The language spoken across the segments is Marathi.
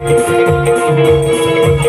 धन्यवाद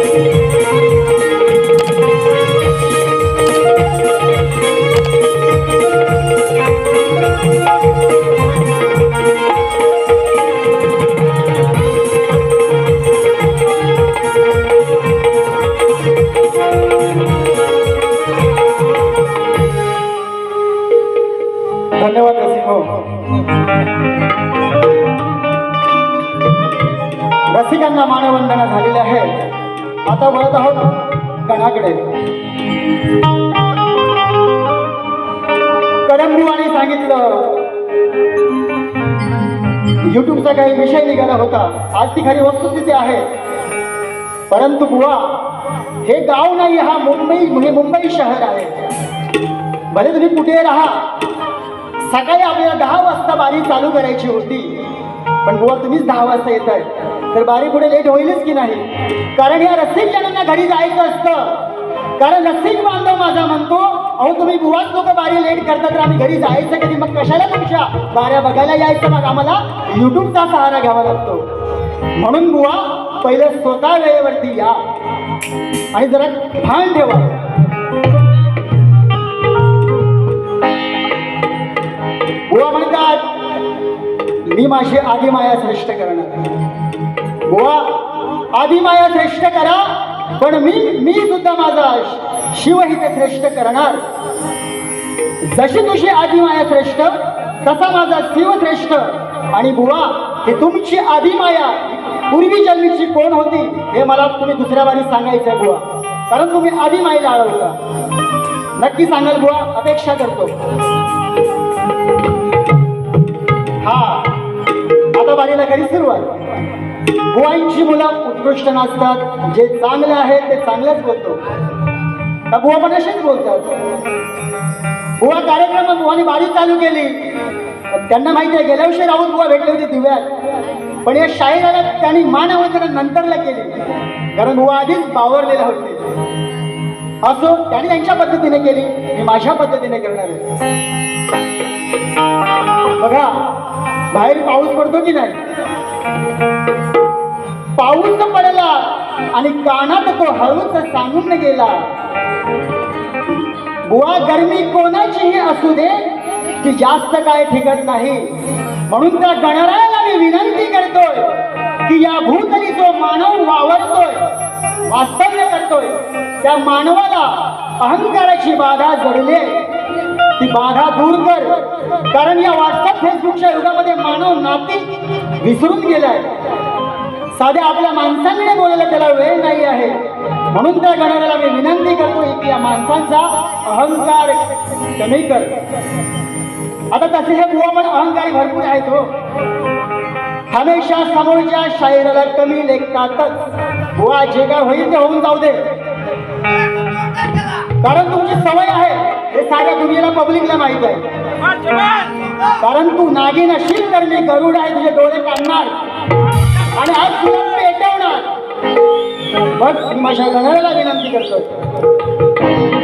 युट्यूबचा काही विषय निघाला होता. आज ती खरी तिथे आहे. परंतु बुवा हे गाव नाही हा मुंबई म्हणजे मुंबई शहर आहे. भले तुम्ही कुठे राहा सकाळी आपल्याला दहा वाजता बारी चालू करायची होती. पण बुवा तुम्हीच दहा वाजता येत आहे तर बारी पुढे लेट होईलच की नाही? कारण या रस्ते जणांना घरी जायचं असतं. कारण रसिक बांधव माझा म्हणतो अहो तुम्ही बुवाच लोक बारी लेट करता तर आम्ही घरी जायचं कधी? मग कशाला तुमच्या बाऱ्या बघायला यायचं? मग आम्हाला युट्यूबचा सहारा घ्यावा लागतो. म्हणून बुवा पहिले स्वतः वेळेवरती या आणि जरा भान ठेवा. बुवा म्हणतात मी माझी आदिमाया श्रेष्ठ करणार बुवा आदिमाया श्रेष्ठ करा पण मी मी सुद्धा माझा शिवहित श्रेष्ठ करणार. जशी तुझी आदिमाया श्रेष्ठ तसा माझा शिव श्रेष्ठ. आणि बुवा हे तुमची आदिमाया पूर्वी जन्मीची कोण होती हे मला तुम्ही दुसऱ्या बारी सांगायचं बुवा. कारण तुम्ही आदिमाईला अडवता नक्की सांगाल बुवा अपेक्षा करतो. हा. आता बारीला खरी सुरुवात. बुवांची मुलं उत्कृष्ट नसतात जे चांगले आहेत ते चांगलेच बोलतो. का बुवा पण असेच बोलतात. बुवा कार्यक्रम बुवानी बारी चालू केली. त्यांना माहिती आहे गेल्या वर्षी राऊत बुवा भेटले होते दिव्यात. पण या शाहिराला त्यांनी मान त्यांना नंतरला केली. कारण बुवा आधीच बावरलेला होते. असो त्यांनी त्यांच्या पद्धतीने केली मी माझ्या पद्धतीने करणार आहे. बघा बाहेर पाऊस पडतो की नाही? पाऊस पडला आणि कानात तो हळूच सांगून गेला बुवा गरमी कोणाचीही असू दे ती जास्त काय ठिकत नाही. म्हणून त्या गणरायाला मी विनंती करतोय की या भूतली जो मानव वावरतोय वास्तव्य करतोय त्या मानवाला अहंकाराची बाधा जडली. आहे. ती बाधा दूर कर. कारण या व्हॉट्सअप फेसबुकच्या युगामध्ये मानव नाती विसरून गेलाय. साध्या आपल्या माणसांकडे बोलायला त्याला वेळ नाही आहे. म्हणून त्या गणाऱ्याला मी विनंती करतो की या माणसांचा अहंकार कमी कर. आता तसे हे बुवा पण अहंकारी भरपूर आहेत हो. हमेशा समोरच्या शायराला कमी लेखतातच. बुवा जे काय होईल ते होऊन जाऊ दे. कारण तुमची सवय आहे. हे साऱ्या दुनियेला पब्लिकला माहीत आहे. कारण तू नागिन अशील तर मी गरुड आहे तुझे डोळे काढणार. आणि आज तुला पेटवणार मग मी माझ्या गणाला विनंती करतो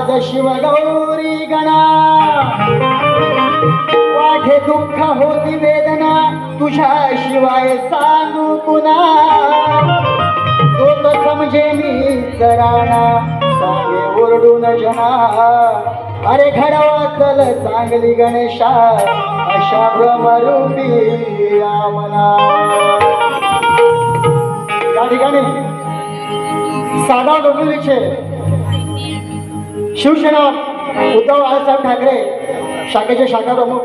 आज शिवगौरी गणा. वाढे दुःख होती वेदना तुझ्या शिवाय सांगू पुन्हा. तो तर समजे मी कराणा सांगे ओरडून जना अरे घडवा चल चांगली गणेशा अशा भ्रमरूपी आमना. या ठिकाणी साधा डोंबिवलीचे शिवसेना उद्धव बाळासाहेब ठाकरे शाखेचे शाखा प्रमुख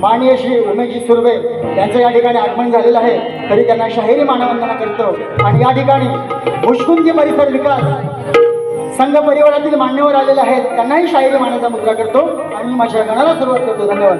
माननीय श्री उमेशजी सुर्वे यांचं या ठिकाणी आगमन झालेलं आहे. तरी त्यांना शाहिरी मानवंदना करतो. आणि या ठिकाणी मुशकुंदी परिसर विकास संघ परिवारातील मान्यवर आलेले आहेत. त्यांनाही शाहिरी मानाचा मुद्रा करतो. आणि माझ्या गणाला सुरुवात करतो. धन्यवाद.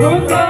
Nunca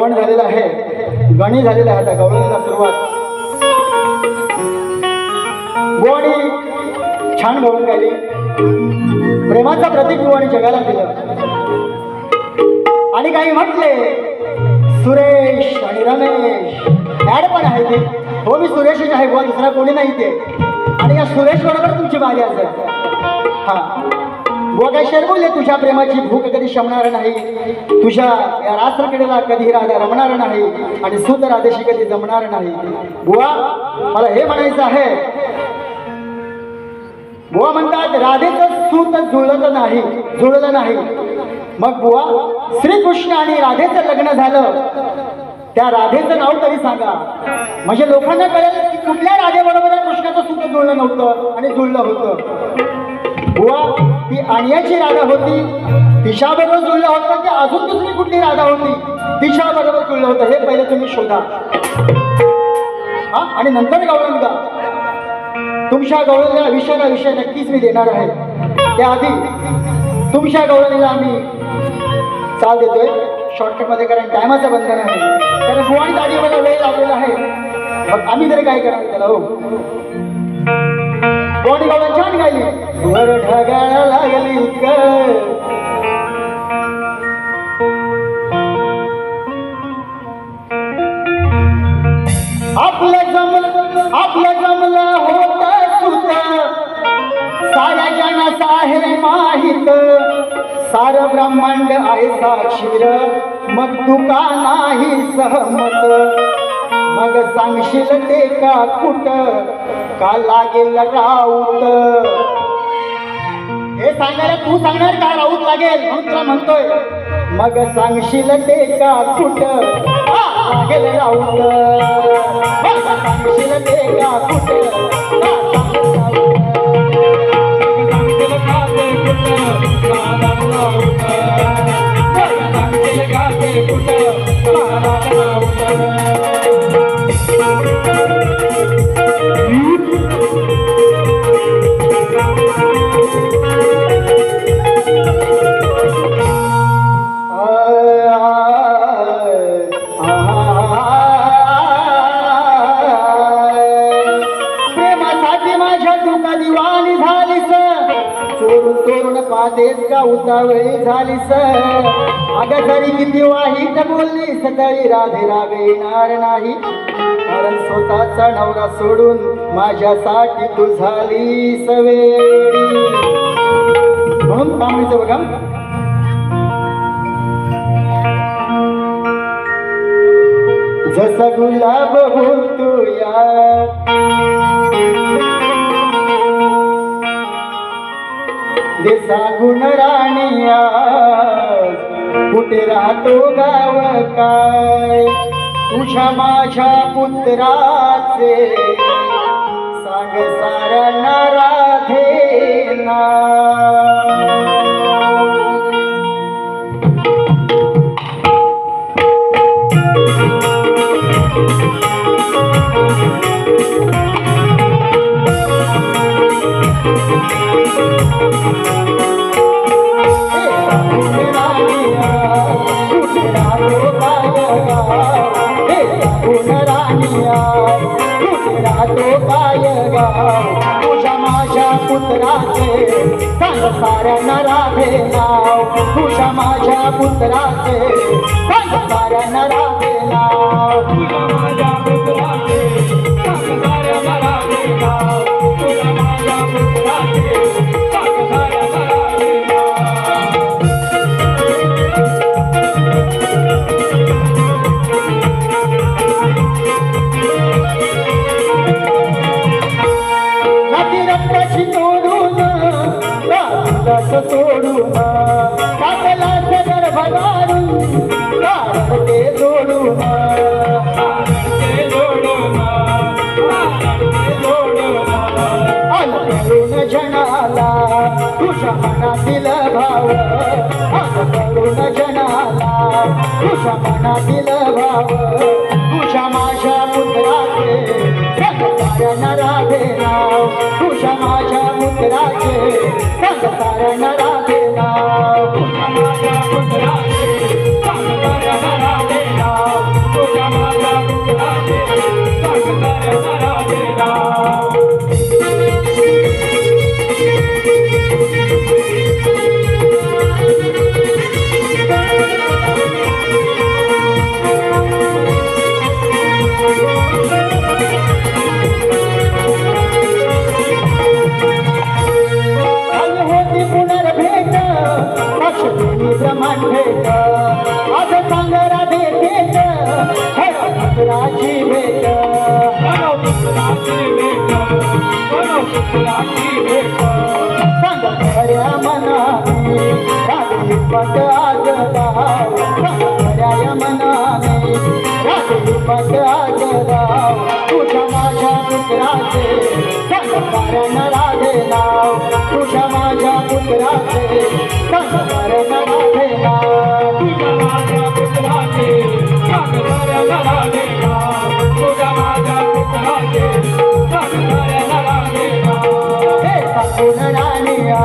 गणी झालेलं आहे आता गवळणीला सुरुवात. गोवाणी छान गवळण गायली प्रेमाचा प्रतीक गोवाणी जगाला दिलं. आणि काही म्हटले सुरेश आणि रमेश. ऍड पण आहे ते. हो मी सुरेशच आहे बुवा दुसरा कोणी नाही ते. आणि या सुरेश बरोबर तुमची बारी असेल हा. बुवा काय बोलले तुझ्या प्रेमाची भूक कधी शमणार नाही. तुझ्या या रात्रकडेला कधी राधा रमणार नाही आणि सुंद राधेशी कधी जमणार नाही. बुवा मला हे म्हणायचं आहे. बुवा म्हणतात राधेचं सूत जुळलं नाही जुळलं नाही. मग बुवा श्रीकृष्ण आणि राधेचं लग्न झालं. त्या राधेचं नाव तरी सांगा. म्हणजे लोकांना कळेल की कुठल्या राधेबरोबर कृष्णाचं सूत जुळलं नव्हतं आणि जुळलं होतं. बुवा ती आणण्याची राधा होती. तिच्याबरोबर जुळलं होतं की अजून दुसरी कुठली राधा होती? तिच्याबरोबर जुळलं होतं. हे पहिले तुम्ही शोधा. हा? आणि नंतर गावलं गा तुमच्या गवळणीला विषयाला विषय नक्कीच मी देणार आहे. त्याआधी तुमच्या गवळणीला आम्ही चाल देतोय. शॉर्टकटमध्ये कारण टायमाचं बंधन आहे. कारण बुवाणी दाढी मला वेळ लागलेला आहे. मग आम्ही तरी काय करणार त्याला हो? बॉडी गवळण छान गायली. वर ढगाळा लागली आपलं जमलं आपलं जमलं होत सुत साऱ्या जनास आहे माहीत. सार ब्रह्मांड आहे साक्षीर. मग तू का नाही सहमत. मग सांगशील ते का कुठ? का लागेल राऊत? हे सांगायला तू सांगणार का राऊत लागेल? म्हणून तुला म्हणतोय. मग सांगशील ते का कुठ? लागेल राऊत? सांगशील ते का कुट का लागेल चोरून चोरून पाहतेस का उतावळी झालीस जरी किती वाईट बोलली सकाळी राधे राधे येणार नाही. कारण स्वतःचा नवरा सोडून माझ्यासाठी तू झाली वेडी म्हणून थांबलीचं बघा. जसा गुलाब होतो या देसा गुण राणिया कुठे राहतो गाव काय. तुझ्या माझ्या पुत्राचे सांग साऱ्यांना राधे ना. तुझ्या माझ्या नाव तुझ्या माझ्या पुत्राचे सांग साऱ्यांना राधे नाव तुझ्या माझ्या पुत्राचे सांग नाव तुझ्या माझ्या पुत्राचे राधे नाव. तुझ्या माझ्या पुत्राचे संसारण राधे नाव. तुझ्या माझ्या खऱ्या मनाने रात्री पट आज खऱ्या मनाने रात्री पट तुझ्या माझ्या पुत्राचे राधे नाव तुझ्या माझ्या पुत्राचे राधे नाव तुझ्या माझ्या पुत्राचे राधे नाव तुझ्या माझ्या पुत्राचे हे सासून राणिया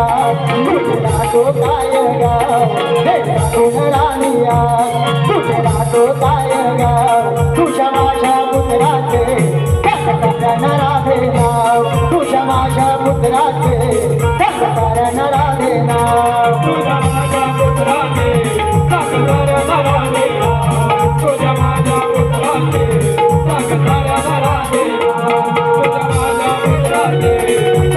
तो काय गाव हे सासून राणिया तो काय गाव तुझ्या माझ्या पुत्राचे कारण राधे नाव. तुझ्या माझ्या पुत्राचे कारण राधे नाव. तुझ्या माझ्या पुत्राचे तुझ्या माझ्या पुत्राचे राधे नाव. तुझ्या माझ्या पुत्राचे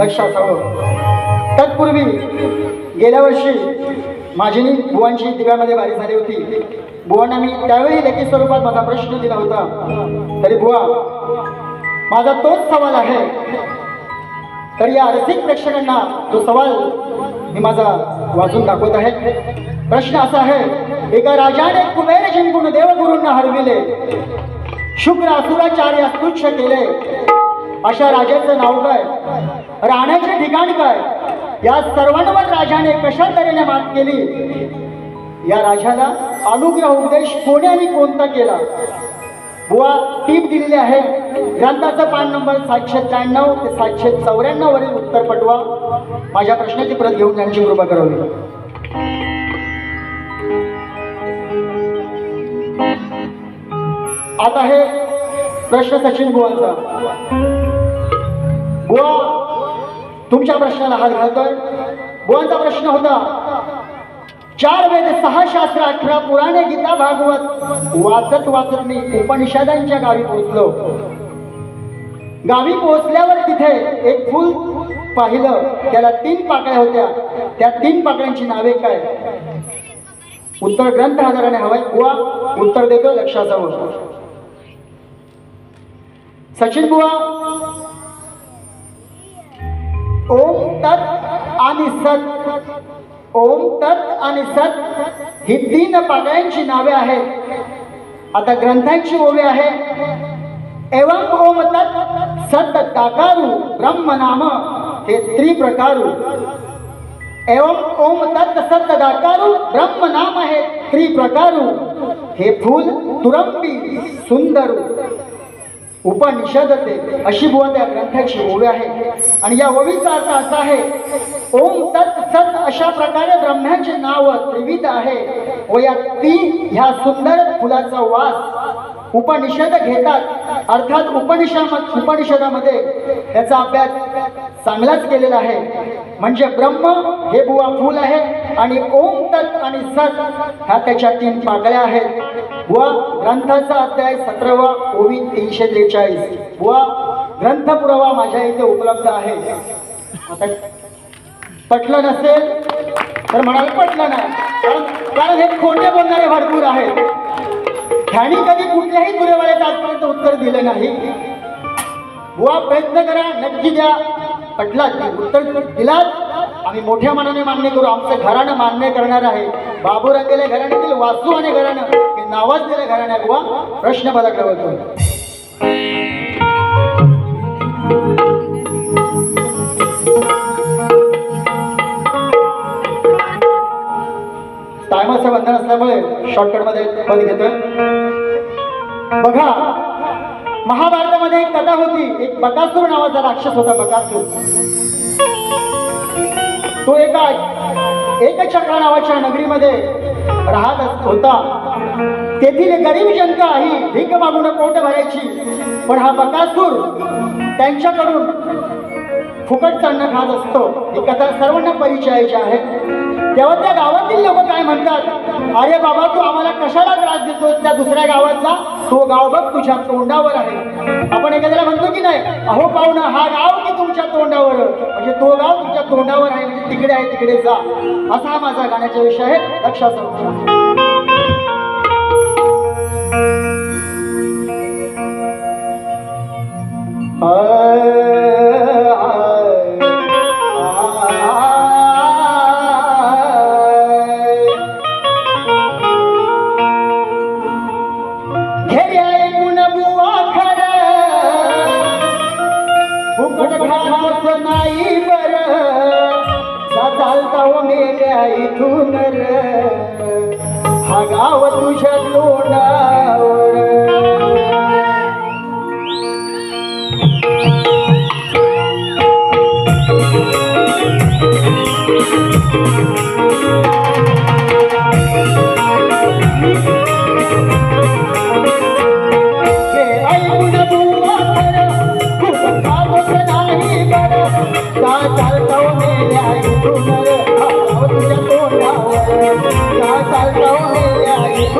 लक्षात असावं तत्पूर्वी गेल्या वर्षी माझी बुवांची दिव्यामध्ये बारी झाली होती. बुवांना मी त्यावेळी लेखी स्वरूपात माझा प्रश्न दिला होता. तरी बुवा माझा तोच सवाल आहे. तर या रसिक प्रेक्षकांना तो सवाल मी माझा वाचून दाखवत आहे. प्रश्न असा आहे एका राजाने कुबेर जिंकून देवगुरूंना हरविले. शुक्र असुराचार्य तुच्छ केले. अशा राजाचं नाव काय? राहण्याचे ठिकाण काय? या सर्वांवर राजाने कशा तऱ्हेने मात केली? या राजाला अनुग्रह उपदेश कोणी आणि कोणता केला? बुवा टीप दिलेली आहे. ग्रंथाचा पान नंबर सातशे त्र्याण्णव ते सातशे चौऱ्याण्णव वरील उत्तर पटवा. माझ्या प्रश्नाची प्रत घेऊन त्यांची कृपा करावी आता हे प्रश्न सचिन बुवांचा. बुवा तुमच्या प्रश्नाला हात घालतोय. बुवांचा प्रश्न होता चार वेद सहा शास्त्र अठरा पुराणे गीता भागवत वाचत वाचत मी उपनिषदांच्या गावी पोहोचलो. गावी पोहोचल्यावर तिथे एक फुल पाहिलं त्याला तीन पाकळ्या होत्या. त्या तीन पाकळ्यांची नावे काय? उत्तर ग्रंथ आधाराने हवाय बुवा उत्तर देतो लक्षात जावं सचिन बुवा ओम तत् आणि सत ओम तत् आणि सत ही तीन पाकळ्यांची नावे आहेत। आता ग्रंथांची ओवे आहे। एवं ओम तत् सत दाकारू ब्रह्म नाम हे त्रिप्रकारू। एवं ओम तत् सत दाकारू ब्रह्म नाम हे त्रिप्रकारू। हे फूल तुरंबी, सुंदर। उपनिषदते अशी बुवा त्या ग्रंथाची ओवी आहे. आणि या ओवीचा अर्थ असा आहे ओम तत् सत अशा प्रकारे ब्रह्म्याचे नाव त्रिविध आहे. व या ती ह्या सुंदर फुलाचा वास उपनिषद घेतात. अर्थात उपनिषद उपनिषदामध्ये त्याचा अभ्यास चांगलाच केलेला आहे. म्हणजे ब्रह्म हे बुवा फूल आहे आणि ओम तत् आणि सत ह्या त्याच्या तीन पाकळ्या आहेत. व ग्रंथाचा अध्याय सतरावा ओवी तीनशे त्रेचाळीस. व ग्रंथ पुरावा माझ्या इथे उपलब्ध आहे. पटलं नसेल तर म्हणाल पटलं नाही. कारण कारण हे खोटे बोलणारे भरपूर आहेत. ह्यानी कधी कुठल्याही पुरेवाल्याचं आजपर्यंत उत्तर दिलं नाही. बुवा प्रयत्न करा नक्की द्या. पटलात उत्तर दिलात. आम्ही मोठ्या मनाने मान्य करू आमचं घराणं मान्य करणार आहे. बाबू रंगेले घराण्यातील वासू आणि घराणं. हे नावाजलेलं दिलं घराण्या बुवा. प्रश्न मला होतो टायमाचं बंधन असल्यामुळे शॉर्टकटमध्ये पद घेतोय. बघा महाभारतामध्ये एक कथा होती. एक बकासूर नावाचा राक्षस होता बकासूर. तो एका एकचक्र नावाच्या नगरीमध्ये राहत होता. तेथील गरीब जनता ही भीक मागून पोट भरायची. पण हा बकासूर त्यांच्याकडून फुकट अन्न खात असतो. ही कथा सर्वांना परिचयाची आहे. तेव्हा त्या गावातील लोक काय म्हणतात? अरे बाबा तू आम्हाला कशाला त्रास देतो त्या दुसऱ्या गावाचा? तो गाव बघ तुझ्या तोंडावर आहे. आपण एखाद्याला म्हणतो की नाही अहो पाहुणा हा गाव की तुमच्या तोंडावर? म्हणजे तो गाव तुमच्या तोंडावर आहे म्हणजे तिकडे आहे तिकडे जा. असा हा माझा गाण्याचा विषय आहे. लक्षात ठेवा. हा गाव तुझ्या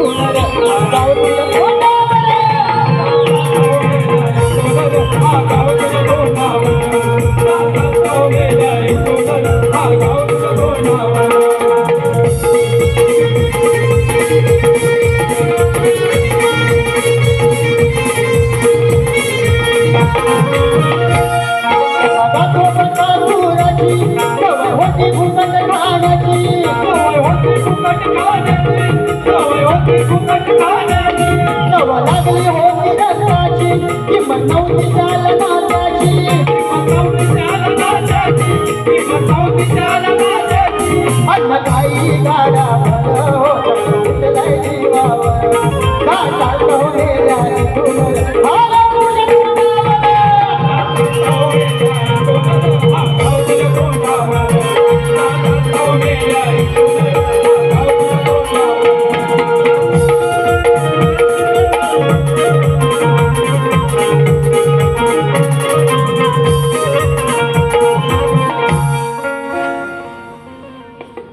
我的好高级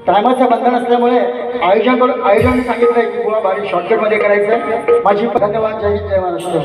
टायमाचं बंधन असल्यामुळे आयोजन आयोजनाने सांगितलंय की गोळा बारी शॉर्टकटमध्ये करायचं आहे माझी धन्यवाद. जय हिंद जय महाराष्ट्र.